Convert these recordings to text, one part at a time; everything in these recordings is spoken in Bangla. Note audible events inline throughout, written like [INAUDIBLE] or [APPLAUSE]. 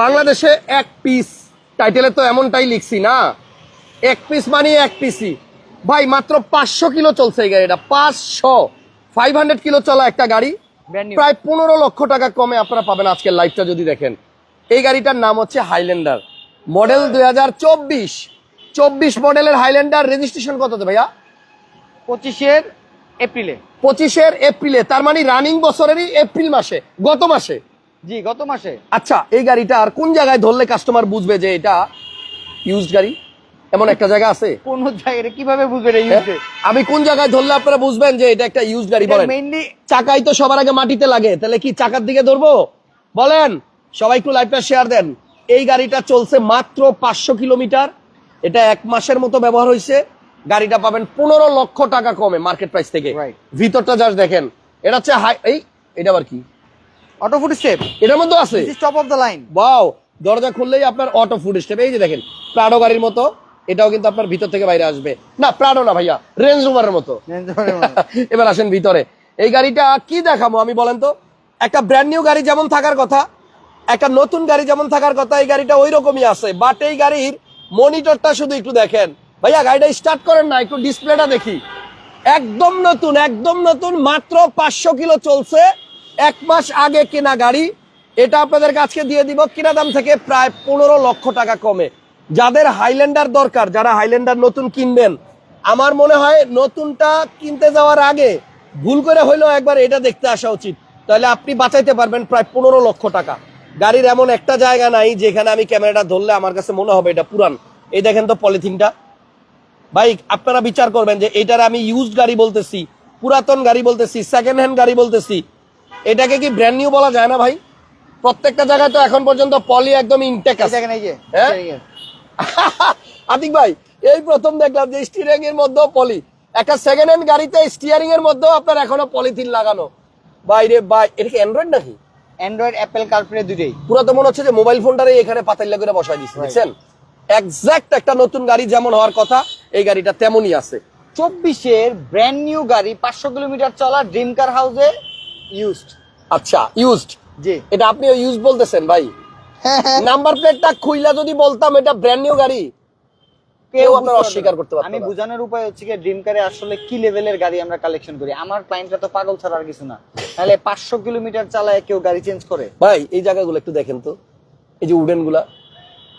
বাংলাদেশে এক পিস টাইটেলে তো এমনটাই লিখছি না। এক পিস মানে এক পিসি ভাই মাত্র পাঁচশো কিলো চলছে এই গাড়িটা। পাঁচশো। ফাইভ হান্ড্রেড কিলো চলা একটা গাড়ি। প্রায় পনেরো লক্ষ টাকা কমে আপনারা পাবেন আজকের লাইভটা যদি দেখেন। এই গাড়িটার নাম হচ্ছে হাইল্যান্ডার মডেল দুই হাজার চব্বিশ। চব্বিশ মডেলের হাইল্যান্ডার রেজিস্ট্রেশন কততে ভাইয়া? পঁচিশের এপ্রিলে। পঁচিশের এপ্রিলে। তার মানে রানিং বছরেরই এপ্রিল মাসে। গত মাসে। জি গত মাসে। আচ্ছা এই গাড়িটা আর কোন জায়গায় ধরলে কাস্টমার বুঝবে যে এটা ইউজড গাড়ি? এমন একটা জায়গা আছে? কোন জায়গায় কীভাবে বুঝবেন হ্যাঁ? আমি কোন জায়গায় ধরলে আপনারা বুঝবেন যে এটা একটা ইউজড গাড়ি বলেন? মেইনলি চাকাই তো সবার আগে মাটিতে লাগে তাহলে কি চাকার দিকে ধরবো? বলেন সবাই একটু লাইভটা শেয়ার দেন। এই গাড়িটা চলছে মাত্র পাঁচশো কিলোমিটার এটা এক মাসের মতো ব্যবহার হয়েছে গাড়িটা পাবেন পনেরো লক্ষ টাকা কমে মার্কেট প্রাইস থেকে. ভিতরটা জাস্ট দেখেন। এটা হচ্ছে হাই এই এটা আবার কি? অটো ফুড স্টেপ এটার মধ্যে আছে? টপ অফ দ্য লাইন বাও দরজা খুললেই আপনার অটো ফুড স্টেপ এই যে দেখেন প্রাডো গাড়ির মতো এটাও কিন্তু আপনার ভিতর থেকে বাইরে আসবে। না প্রাডো না ভাইয়া রেঞ্জ রোভারের মতো। [LAUGHS] এবার আসেন ভিতরে। এই গাড়িটা কি দেখাবো আমি বলেন তো? একটা ব্র্যান্ড নিউ গাড়ি যেমন থাকার কথা একটা নতুন গাড়ি যেমন থাকার কথা এই গাড়িটা ওই রকমই আছে। বাট এই গাড়ির মনিটরটা শুধু একটু দেখেন। ভাইয়া গাড়িটা স্টার্ট করেন না একটু ডিসপ্লেটা দেখি। একদম নতুন একদম নতুন মাত্র পাঁচশো কিলো চলছে। এক মাস আগে কেনা গাড়ি। এটা আপনাদের কাছে দিয়ে দিব কিনা দাম থেকে প্রায় পনেরো লক্ষ টাকা কমে। যাদের হাইল্যান্ডার দরকার, যারা হাইল্যান্ডার নতুন কিনবেন, আমার মনে হয় নতুনটা কিনতে যাওয়ার আগে ভুল করে হইলেও একবার এটা দেখতে আসা উচিত। তাহলে আপনি বাঁচাইতে পারবেন প্রায় পনেরো লক্ষ টাকা। গাড়ির এমন একটা জায়গা নাই যেখানে আমি ক্যামেরাটা ধরলে আমার কাছে মনে হবে এটা পুরান। এই দেখেন তো পলিথিনটা। ভাই, আপনারা বিচার করবেন যে এটার আমি ইউজড গাড়ি বলতেছি, পুরাতন গাড়ি বলতেছি সেকেন্ড হ্যান্ড গাড়ি বলতেছি। এটাকে কি ব্র্যান্ড নিউ বলা যায় না ভাই? প্রত্যেকটা জায়গায় তো এখন পর্যন্ত পলি একদম ইনটেক আছে। দেখেন এই যে হ্যাঁ? আতিক ভাই এই প্রথম দেখলাম যে স্টিয়ারিং এর মধ্যেও পলি একটা সেকেন্ড হ্যান্ড গাড়িতে স্টিয়ারিং এর মধ্যেও আপনার এখনও পলিথিন লাগানো। বাইরে বাই এটা কি অ্যান্ড্রয়েড নাকি? অ্যান্ড্রয়েড অ্যাপেল কারপ্লে দুটোই পুরো তো মনে হচ্ছে যে মোবাইল ফোনটারে এখানে পাতাইলা করে বসাই দিচ্ছে দেখছেন? এক্সাক্ট একটা নতুন গাড়ি যেমন হওয়ার কথা এই গাড়িটা তেমনই আছে। চব্বিশের ব্র্যান্ড নিউ গাড়ি পাঁচশো কিলোমিটার চলা ড্রিম কার হাউসে ইউজড আচ্ছা ইউজড জি। এটা আপনি ইউজ বলতেছেন ভাই। [LAUGHS] নাম্বার প্লেটটা খুইলা যদি বলতাম এটা ব্র্যান্ড নিউ গাড়ি। কেউ আপনার অস্বীকার করতে না। পারতো আমি বোঝানোর উপায় হচ্ছে কি ড্রিম কারে আসলে কি লেভেলের গাড়ি আমরা কালেকশন করি? আমার ক্লায়েন্টরা তো পাগল ছাড়া আর কিছু না। তাহলে পাঁচশো কিলোমিটার চালায় কেউ গাড়ি চেঞ্জ করে? ভাই এই জায়গাগুলো একটু দেখেন তো। এই যে উডেনগুলা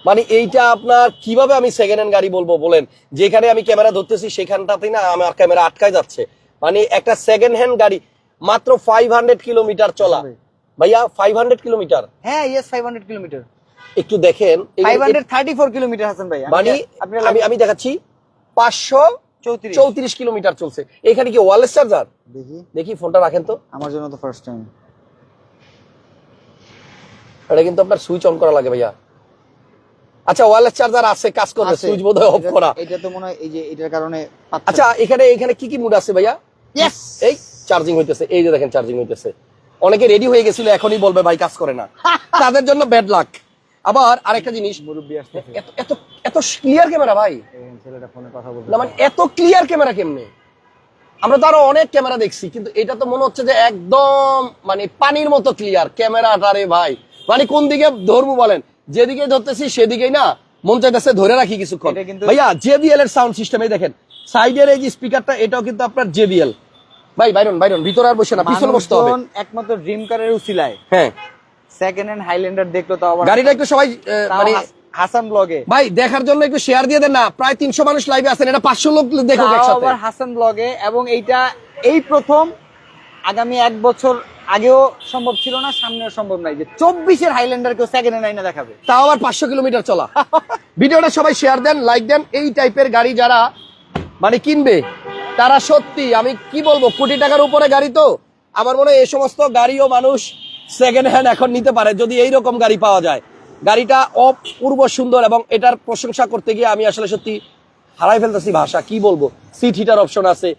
মানে এইটা আপনার কীভাবে আমি সেকেন্ড হ্যান্ড গাড়ি বলব বলেন? যেখানে আমি ক্যামেরা ধরতেছি সেখানটাতেই না আমার ক্যামেরা আটকায় যাচ্ছে। মানে একটা সেকেন্ড হ্যান্ড গাড়ি মাত্র ফাইভ হান্ড্রেড কিলোমিটার চলা। ভাইয়া ফাইভ হান্ড্রেড কিলোমিটার? হ্যাঁ ইয়েস ফাইভ হান্ড্রেড কিলোমিটার। একটু দেখেন five hundred thirty four kilometre Hasan ভাই মানে আমি আমি দেখাচ্ছি। পাঁচশো চৌত্রিশ। কিলোমিটার চলছে। এখানে কি ওয়ারলেস চার্জার দেখি। দেখি ফোনটা রাখেন তো। আমার জন্য তো ফার্স্ট টাইম এটা কিন্তু আপনার সুইচ অন করা লাগে ভাইয়া। আচ্ছা ওয়ারলেস চার্জার আছে কাজ করবে সুইচ বোধহয় অফ করা। এটা তো মনে হয় এই যে এটার কারণে আচ্ছা এখানে এখানে কি কি মুড আছে ভাইয়া? ইয়েস এই চার্জিং হইতেছে এই যে দেখেন চার্জিং হইতেছে। অনেকে রেডি হয়ে গেছিল এখনই বলবে ভাই কাজ করে না। তাদের জন্য ব্যাড লাক আবার আরেকটা জিনিস এত এত ক্লিয়ার ক্যামেরা ভাই। না মানে এত ক্লিয়ার ক্যামেরা কেমনে? আমরা তো আরও অনেক ক্যামেরা দেখছি কিন্তু এটা তো মনে হচ্ছে যে একদম মানে পানির মতো ক্লিয়ার ক্যামেরাটা রে ভাই। মানে কোন দিকে ধরবো বলেন? যেদিকে ধরতেছি সেদিকেই না। মন চাইতেছে ধরে রাখি কিছুক্ষণ। ভাইয়া জেবিএল এর সাউন্ড সিস্টেমে দেখেন। সাইডের এই যে স্পিকারটা এটাও কিন্তু আপনার জেবিএল ভাই বাইরন বাইরন ভিতরে আর বসে না পিছনে বসতে হবে। একমাত্র ড্রিম কারের উসিলায়। হ্যাঁ। সেকেন্ড হ্যান্ড হাইল্যান্ডার দেখল তো আবার গাড়িটা একটু সবাই মানে হাসান ব্লগে ভাই দেখার জন্য একটু শেয়ার দিয়ে দেন না প্রায় তিনশো মানুষ লাইভে আছেন এটা পাঁচশো লোক দেখুক তাও একসাথে। আবার হাসান ব্লগে এবং এইটা এই প্রথম আগামী এক বছর আগেও সম্ভব ছিল না, সামনেও সম্ভব নাই যে চব্বিশের হাইল্যান্ডার কেউ সেকেন্ড আইনা দেখাবে। তাও আবার পাঁচশো কিলোমিটার চলা। ভিডিওটা সবাই শেয়ার দেন লাইক দেন। এই টাইপের গাড়ি যারা মানে কিনবে, তারা সত্যি, আমি কি বলব, কোটি টাকার উপরে গাড়ি তো। আমার মনে হয় এই সমস্ত গাড়িও মানুষ সেকেন্ড হ্যান্ড এখন নিতে পারে, যদি এই রকম গাড়ি পাওয়া যায়। গাড়িটা অপূর্ব সুন্দর এবং এটার প্রশংসা করতে গিয়ে আমি আসলে সত্যি হারাই ফেলতেছি ভাষা, কি বলব? সিট হিটার অপশন আছে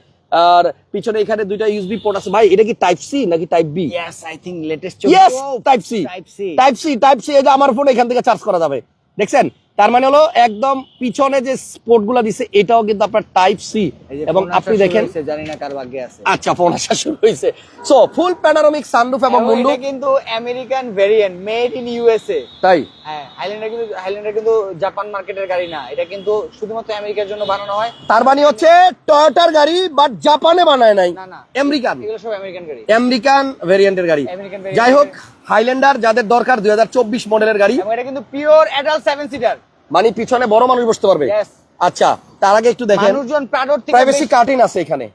আর পিছনে এখানে দুইটা ইউএসবি পোর্ট আছে। ভাই এটা কি টাইপ সি নাকি type B yes I think latest yes type C type C type C type C এই যে আমার ফোন এখান থেকে চার্জ করা যাবে। দেখছেন? তার মানে হলো একদম পিছনে যে স্পোর্টগুলা দিছে এটাও কিন্তু আপনার টাইপ সি এবং আপনি দেখেন জানি না কার ভাগ্যে আছে। আচ্ছা ফোন আসা শুরু হয়েছে সো ফুল প্যানারোমিক সানরুফ এবং মুন্ডু কিন্তু American variant made in USA তাই? হ্যাঁ হাইল্যান্ডার কিন্তু হাইল্যান্ডার কিন্তু জাপান মার্কেটের গাড়ি না। এটা কিন্তু শুধুমাত্র আমেরিকার জন্য বানানো হয়। তার মানে হচ্ছে টয়োটার গাড়ি বাট জাপানে বানায় নাই। না না আমেরিকান এগুলো সব আমেরিকান গাড়ি। আমেরিকান ভেরিয়েন্টের গাড়ি। আমেরিকান যাই হোক হাইল্যান্ডার যাদের দরকার দুই হাজার চব্বিশ মডেলের গাড়ি। এবং এটা কিন্তু পিওর অ্যাডাল্ট সেভেন সিটার মানে পিছনে বড় মানুষ বসতে পারবে। Yes. আচ্ছা তার আগে একটু দেখেন। মানুষজন প্রাডোর থেকে প্রাইভেসি বেশি- কার্টিন আছে এখানে।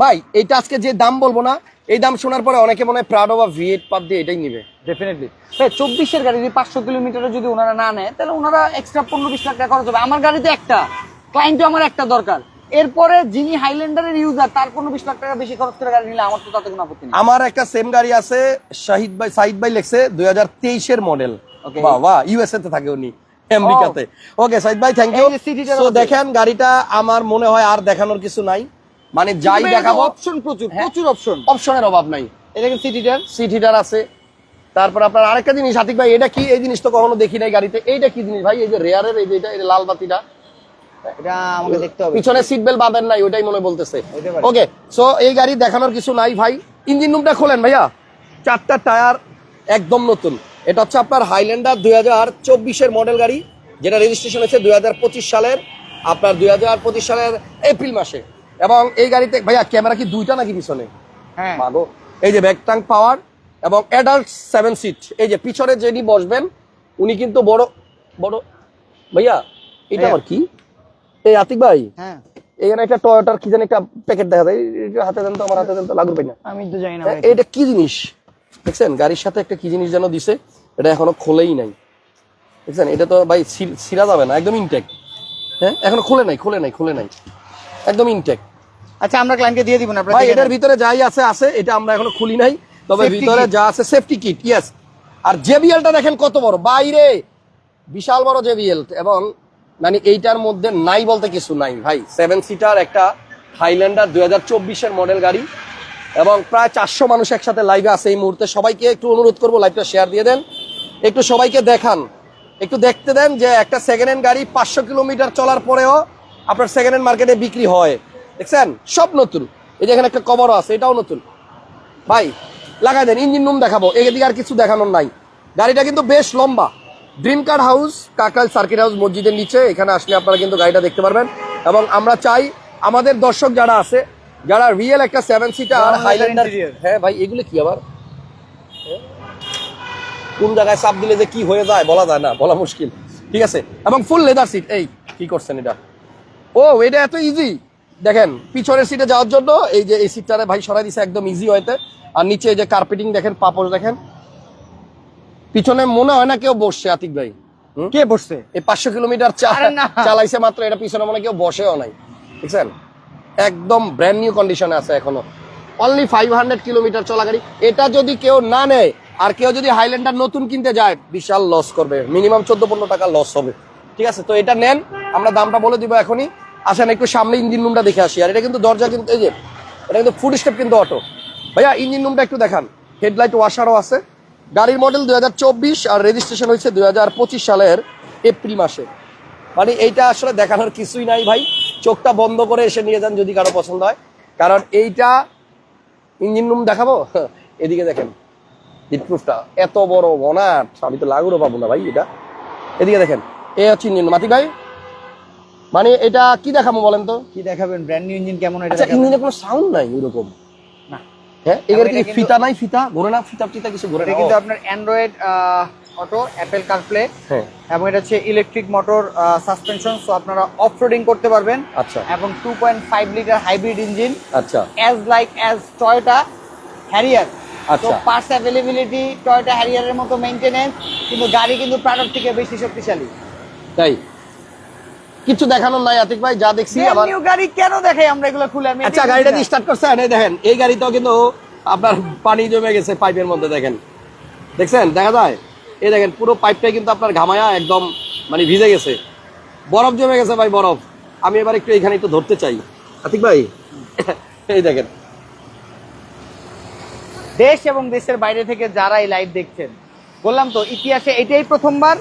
ভাই এইটা আজকে যে দাম বলব না এই দাম শোনার পরে অনেকে মনে হয় প্রাডো বা ভিএট পাত দিয়ে এটাই নিবে। ডেফিনেটলি চব্বিশের গাড়ি যদি পাঁচশো কিলোমিটারে যদি ওনারা না নেয় তাহলে ওনারা এক্সট্রা পনেরো বিশ লাখ টাকা খরচ হবে। আমার গাড়িতে একটা ক্লায়েন্টও আমার একটা দরকার। এরপরে যিনি হাইল্যান্ডারের ইউজার তার পনেরো বিশ লাখ টাকা বেশি খরচ করে গাড়ি নিলে আমার তো তাতে কোনো আপত্তি নেই। আমার একটা সেম গাড়ি আছে শাহিদ ভাই সাইদ ভাই লেখছে দুই হাজার তেইশের মডেল বাহ ইউএসএ তে থাকে উনি আমেরিকাতে ওকে সাইদ ভাই থ্যাংক ইউ। দেখেন গাড়িটা আমার মনে হয় আর দেখানোর কিছু নাই। মানে যাই দেখাবো অপশন প্রচুর হ্যাঁ। প্রচুর অপশন অপশনের অভাব নাই। এটা কিন্তু সিটিটার সিট হিটার আছে। তারপর আপনার আরেকটা জিনিস আতিক ভাই এটা কি? এই জিনিস তো কখনো দেখি নাই গাড়িতে। এইটা কি জিনিস ভাই? এই যে রেয়ারের এই যে এটা এই লাল বাতিটা। এটা আমাকে দেখতে হবে। পিছনে সিট বেল্ট বাঁধেন নাই ওইটাই মনে বলতেছে। ওকে সো এই গাড়ি দেখানোর কিছু নাই ভাই। ইঞ্জিন রুমটা খোলেন ভাইয়া। চারটা টায়ার একদম নতুন। এটা হচ্ছে আপনার হাইল্যান্ডার দুই হাজার চব্বিশের মডেল গাড়ি যেটা রেজিস্ট্রেশন হয়েছে দুই হাজার পঁচিশ সালের আপনার দুই হাজার পঁচিশ সালের এপ্রিল মাসে। এবং এই গাড়িতে ভাইয়া ক্যামেরা কি দুইটা নাকি পিছনে? হ্যাঁ। মাগো। এই যে ব্যাক ট্যাঙ্ক পাওয়ার এবং অ্যাডাল্ট সেভেন সিট এই যে পিছনে যিনি বসবেন উনি কিন্তু বড় বড় ভাইয়া এটা আমার কি? এই আতিক ভাই? হ্যাঁ। এখানে একটা টয়োটার কি জানি একটা প্যাকেট দেখা যায়। হাতে দেন তো আমার হাতে দেন তো লাগু পাই না আমি তো জানি না এটা কি জিনিস? দেখছেন গাড়ির সাথে একটা কি জিনিস যেন দিছে এটা এখনও খোলেই নাই। দেখছেন এটা তো ভাই ছিঁড়া যাবে না একদম ইনটেক হ্যাঁ এখনও খুলে নাই খুলে নাই খুলে নাই। একদম ইনটেক আচ্ছা আমরা ক্লায়েন্টকে দিয়ে দিব না আপনারা ভাই এটার ভিতরে যাই আছে আছে এটা আমরা এখনও খুলি নাই তবে ভিতরে যা আছে সেফটি কিট ইয়েস আর জেবিএলটা দেখেন কত বড় বাইরে। বিশাল বড় জেবিএল এবং মানে এইটার মধ্যে নাই বলতে কিছু নাই ভাই। সেভেন সিটার একটা হাইল্যান্ডার দুই হাজার চব্বিশের মডেল গাড়ি এবং প্রায় চারশো মানুষ একসাথে লাইভে আছে এই মুহূর্তে। সবাইকে একটু অনুরোধ করব লাইভটা শেয়ার দিয়ে দেন। একটু সবাইকে দেখান একটু দেখতে দেন যে একটা সেকেন্ড হ্যান্ড গাড়ি পাঁচশো কিলোমিটার চলার পরেও আপনার সেকেন্ড হ্যান্ড মার্কেটে বিক্রি হয়। দেখছেন? সব নতুন। এই যে এখানে একটা কভারও আছে এটাও নতুন। ভাই লাগাই দেন ইঞ্জিন রুম দেখাবো। এদিকে আর কিছু দেখানোর নাই। গাড়িটা কিন্তু বেশ লম্বা। ড্রিম কার্ড হাউস কাকাল সার্কিট হাউস মসজিদের নিচে। এখানে আসলে আপনারা কিন্তু গাড়িটা দেখতে পারবেন। এবং আমরা চাই আমাদের দর্শক যারা আছে যারা রিয়েল একটা সেভেন সিটার হাইল্যান্ডার হ্যাঁ ভাই এগুলো কি আবার? কোন জায়গায় চাপ দিলে যে কি হয়ে যায় বলা যায় না বলা মুশকিল। ঠিক আছে? এবং ফুল লেদার সিট এই কি করছেন এটা? ও এটা এত ইজি দেখেন পিছনের সিটে যাওয়ার জন্য এই যে এই সিটটারে ভাই সরাই দিছে একদম ইজি হইতে আর নিচে এই যে কার্পেটিং দেখেন পাপড় দেখেন। পিছনে মনে হয় না কেউ বসছে আতিক ভাই। কে বসছে? এই পাঁচশো কিলোমিটার। চালাইছে মাত্র এটা পিছনে মনে কেউ বসেও নাই। বুঝছেন একদম ব্র্যান্ড নিউ কন্ডিশনে আছে এখনও। অনলি ফাইভ হান্ড্রেড কিলোমিটার চলা গাড়ি। এটা যদি কেউ না নেয় আর কেউ যদি হাইল্যান্ডার নতুন কিনতে যায় বিশাল লস করবে। মিনিমাম চোদ্দ পনেরো টাকা লস হবে। ঠিক আছে? তো এটা নেন আমরা দামটা বলে দিব এখনই। আসেন একটু সামনে ইঞ্জিন রুমটা দেখে আসি। আর এটা কিন্তু দরজা কিন্তু, এই যে, এটা কিন্তু ফুড স্টেপ কিন্তু অটো ভাইয়া ইঞ্জিন রুমটা একটু দেখান। হেডলাইট ওয়াশারও আছে। গাড়ির মডেল দুই হাজার চব্বিশ আর রেজিস্ট্রেশন হয়েছে দুই সালের এপ্রিল মাসে। মানে এইটা আসলে দেখানোর কিছুই নাই ভাই। চোখটা বন্ধ করে এসে নিয়ে যান যদি কারও পছন্দ হয়। কারণ এইটা ইঞ্জিন রুম দেখাবো? [LAUGHS] এদিকে দেখেন হিটপ্রুফটা এত বড় বনাট আমি তো লাগুরও পাবো না ভাই এটা। এদিকে দেখেন, এ হচ্ছে ইঞ্জিন মাতি ভাই? মানে এটা কি দেখাবো বলেন তো? কি দেখাবেন? ব্র্যান্ড নিউ ইঞ্জিন কেমন এটা আচ্ছা ইঞ্জিনে কোনো সাউন্ড নাই এরকম না। হ্যাঁ এটা কি ফিতা নাই? ফিতা? ঘুরে না? ফিতা ফিতা কিছু ঘুরে না? কিন্তু আপনার অ্যান্ড্রয়েড অটো অ্যাপেল কারপ্লে হ্যাঁ। এবং এটা হচ্ছে ইলেকট্রিক মোটর সাসপেনশন সো আপনারা অফ রোডিং করতে পারবেন। আচ্ছা। এবং two point five litre hybrid engine আচ্ছা। As like as Toyota Harrier তো আচ্ছা। পার্টস অ্যাভেলেবিলিটি টয়োটা হ্যারিয়ারের মতো মেনটেনেন্স কিন্তু গাড়ি কিন্তু প্রাডক্ট থেকে বেশি শক্তিশালী। তাই? কিছু দেখানোর নাই আতিক ভাই যা দেখছি আবার নিউ গাড়ি কেন দেখাই আমরা এগুলো খুলে? আমি আচ্ছা গাড়িটা দিয়ে স্টার্ট করছেন এই দেখেন এই গাড়িতেও কিন্তু আপনার পানি জমে গেছে পাইপের মধ্যে দেখেন। দেখছেন? দেখা যায়? এই দেখেন পুরো পাইপটাই কিন্তু আপনার ঘামায়া একদম মানে ভিজে গেছে। বরফ জমে গেছে ভাই বরফ। আমি এবার একটু এখানে একটু ধরতে চাই। আতিক ভাই এই দেখেন। দেশ এবং দেশের বাইরে থেকে যারা এই লাইভ দেখছেন বললাম তো ইতিহাসে এটাই প্রথমবার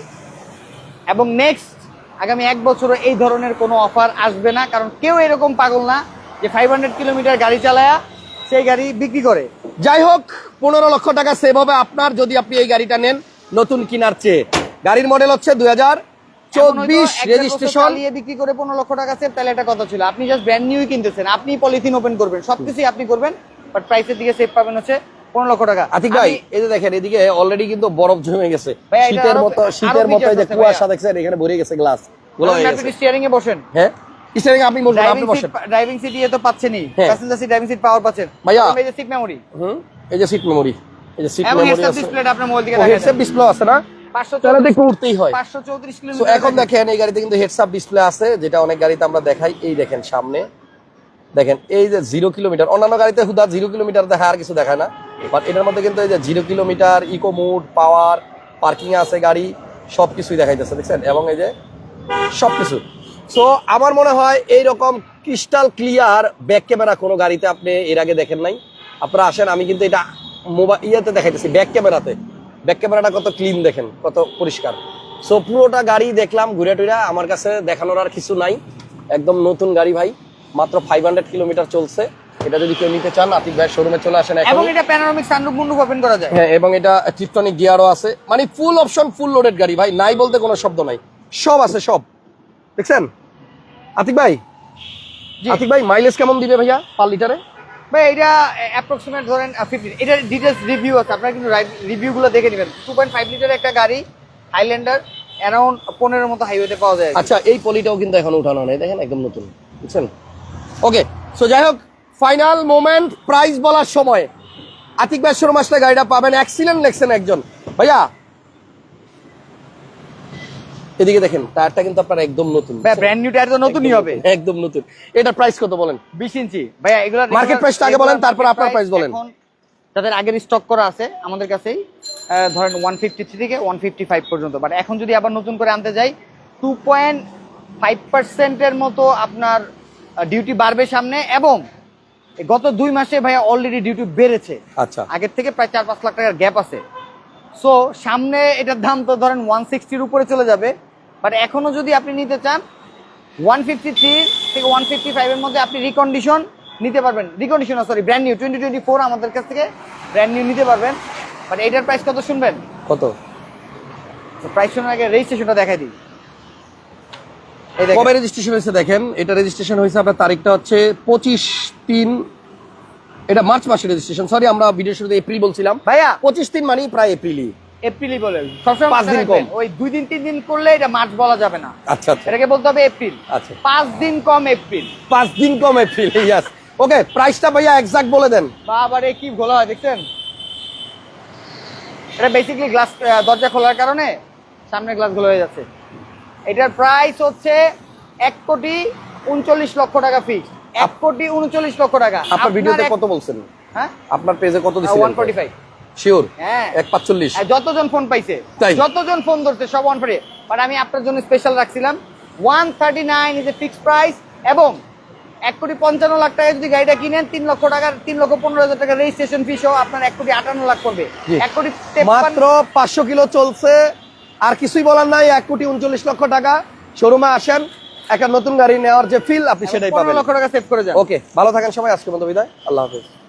এবং নেক্সট আগামী এক বছরও এই ধরনের কোনো অফার আসবে না কারণ কেউ এরকম পাগল না যে ফাইভ হান্ড্রেড কিলোমিটার গাড়ি চালায়া সেই গাড়ি বিক্রি করে। যাই হোক পনেরো লক্ষ টাকা সেভ হবে আপনার যদি আপনি এই গাড়িটা নেন নতুন কিনার চেয়ে। গাড়ির মডেল হচ্ছে দুই হাজার চব্বিশ রেজিস্ট্রেশন চালিয়ে বিক্রি করে পনেরো লক্ষ টাকা সেভ তাহলে এটা কথা ছিল আপনি জাস্ট ব্র্যান্ড নিউই কিনতেছেন আপনি পলিথিন ওপেন করবেন সবকিছুই আপনি করবেন বাট প্রাইসের দিকে সেভ পাবেন হচ্ছে পনেরো লক্ষ টাকা। আতিক ভাই এই যে দেখেন এদিকে অলরেডি কিন্তু বরফ জমে গেছে। শীতের মতো শীতের মতো যে কুয়াশা দেখছেন এখানে ভরে গেছে গ্লাসগুলো গেছে। স্টিয়ারিং এ বসেন। হ্যাঁ? স্টিয়ারিং আপনি বসবেন আপনি বসেন। ড্রাইভিং সিট ইয়ে তো পাচ্ছেনই। Passenger seat driving seat power পাচ্ছেন। ভাইয়া। এই যে সিট মেমোরি হুম? এই যে সিট মেমোরি এই যে সিট মেমোরি আছে। ডিসপ্লেটা আপনার মোবাইল থেকে দেখা হেডসেট ডিসপ্লে আছে না? পাঁচশো তাহলে তো একটু উঠতেই পাঁচশো চৌত্রিশ তো কিলোমিটার এখন দেখেন। এই গাড়িতে কিন্তু হেডসআপ ডিসপ্লে আছে যেটা অনেক গাড়িতে আমরা দেখাই। এই দেখেন সামনে। দেখেন এই যে জিরো কিলোমিটার অন্যান্য গাড়িতে হুদা জিরো কিলোমিটার দেখা আর কিছু দেখায় না। বাট এটার মধ্যে কিন্তু এই যে zero kilometre eco mode power parking আছে গাড়ি সব কিছুই দেখাইতেছে, দেখছেন? এবং এই যে সব কিছু সো আমার মনে হয় এই রকম ক্রিস্টাল ক্লিয়ার ব্যাক ক্যামেরা কোনো গাড়িতে আপনি এর আগে দেখেন নাই। আপনারা আসেন, আমি কিন্তু এটা মোবাইল ইয়েতে দেখাইতেছি ব্যাক ক্যামেরাতে ব্যাক ক্যামেরাটা কত ক্লিন দেখেন, কত পরিষ্কার। সো পুরোটা গাড়ি দেখলাম, ঘুরে টুরে আমার কাছে দেখানোর আর কিছু নাই। একদম নতুন গাড়ি ভাই, মাত্র ফাইভ হান্ড্রেড কিলোমিটার চলছে। এটা যদি কেউ নিতে চান আতিক ভাই শোরুমে চলে আসেন এবং এটা প্যানোরামিক সানরুফ মুন্ডুপ ওপেন করা যায়। হ্যাঁ এবং এটা টিপটনিক গিয়ারও আছে। মানে ফুল অপশন ফুল লোডেড গাড়ি ভাই নাই বলতে কোনো শব্দ নাই। সব আছে সব। দেখছেন? আতিক ভাই? জি। আতিক ভাই মাইলেজ কেমন দিবে ভাইয়া পার লিটারে? ভাই এটা অ্যাপ্রক্সিমেট ধরেন ফিফটিন এটার ডিটেলস রিভিউ আছে। আপনারা কিন্তু রিভিউ গুলো দেখে নেবেন। টু পয়েন্ট ফাইভ লিটার একটা গাড়ি হাইল্যান্ডার অ্যারাউন্ড পনেরোর মতো হাইওয়েতে পাওয়া যায়। আচ্ছা এই পলিটাও কিন্তু এখন উঠানো নেই। দেখেন একদম নতুন। বুঝছেন ওকে সো যাই হোক ফাইনাল মোমেন্ট প্রাইস বলার সময়। আতিক ভাই শোরুম আসলে গাড়িটা পাবেন। অ্যাক্সিডেন্ট লেখছেন একজন। ভাইয়া এদিকে দেখেন টায়ারটা কিন্তু আপনার একদম নতুন। ব্র্যান্ড নিউ টায়ার তো নতুনই হবে। একদম নতুন। এটা প্রাইস কত বলেন? বিশ ইঞ্চি। ভাইয়া এগুলো মার্কেট প্রাইসটা আগে বলেন, তারপর আপনার প্রাইস বলেন। যাদের আগের স্টক করা আছে আমাদের কাছেই ধরেন ওয়ান ফিফটি থ্রি থেকে ওয়ান ফিফটি ফাইভ পর্যন্ত। বাট এখন যদি আবার নতুন করে আনতে যাই টু পয়েন্ট ফাইভ পার্সেন্টের মতো আপনার ডিউটি বাড়বে সামনে এবং গত দুই মাসে ভাইয়া অলরেডি ডিউটি বেড়েছে। আচ্ছা। আগের থেকে প্রায় চার পাঁচ লাখ টাকার গ্যাপ আছে। সো সামনে এটার দাম তো ধরেন ওয়ান সিক্সটির উপরে চলে যাবে। বাট এখনও যদি আপনি নিতে চান ওয়ান ফিফটি থ্রি থেকে ওয়ান ফিফটি ফাইভের মধ্যে আপনি রিকন্ডিশন নিতে পারবেন। Recondition sorry brand new twenty twenty four আমাদের কাছ থেকে ব্র্যান্ড নিউ নিতে পারবেন। বাট এটার প্রাইস কত শুনবেন? কত? প্রাইস শোনার আগে রেজিস্ট্রেশনটা দেখাই দিই। কবে রেজিস্ট্রেশন হয়েছে দেখেন? এটা রেজিস্ট্রেশন হয়েছে আপনার তারিখটা হচ্ছে পঁচিশ তিন এটা মার্চ মাসের রেজিস্ট্রেশন সরি আমরা ভিডিও শুরুতে এপ্রিল বলছিলাম। ভাইয়া। পঁচিশ তিন মানে প্রায় এপ্রিলই এপ্রিলই বলেন। সবসময় পাঁচ দিন রাখবেন, কম। ওই দুই দিন তিন দিন করলে এটা মার্চ বলা যাবে না। আচ্ছা আচ্ছা। এটাকে বলতে হবে এপ্রিল আচ্ছা। পাঁচ দিন কম এপ্রিল পাঁচ দিন কম এপ্রিল ইয়াস ওকে প্রাইসটা ভাইয়া এক্সাক্ট বলে দেন। বাবারে কি ঘোলা হয় দেখছেন? এটা বেসিক্যালি গ্লাস দরজা খোলার কারণে সামনে গ্লাসগুলো হয়ে যাচ্ছে। এটার প্রাইস হচ্ছে এক কোটি উনচল্লিশ লক্ষ টাকা ফিক্স এক কোটি উনচল্লিশ লক্ষ টাকা। আপনার ভিডিওতে কত বলছেন? হ্যাঁ? আপনার পেজে কত ওয়ান দিচ্ছেন ফোর্টি ফাইভ শিওর হ্যাঁ। এক পাঁচচল্লিশ। যতজন ফোন পাইছে? যতজন ফোন ধরছে সব ওয়ান ফোর্টি বাট আমি আপনার জন্য স্পেশাল রাখছিলাম one thirty nine is a fix price এবং এক কোটি পঞ্চান্ন লাখ টাকা যদি গাড়িটা কিনেন তিন লক্ষ টাকার তিন লক্ষ পনেরো হাজার টাকা রেজিস্ট্রেশন ফি সহ আপনার এক কোটি আটান্ন লাখ করবে জি। এক কোটি মাত্র পাঁচশো কিলো চলছে আর কিছুই বলার নাই এক কোটি উনচল্লিশ লক্ষ টাকা। শোরুমে আসেন একটা নতুন গাড়ি নেওয়ার যে ফিল আপনি সেটাই পাবেন। লক্ষ টাকা সেভ করে যান। ওকে ভালো থাকেন সবাই আজকে বন্ধু বিদায়। আল্লাহ হাফিজ।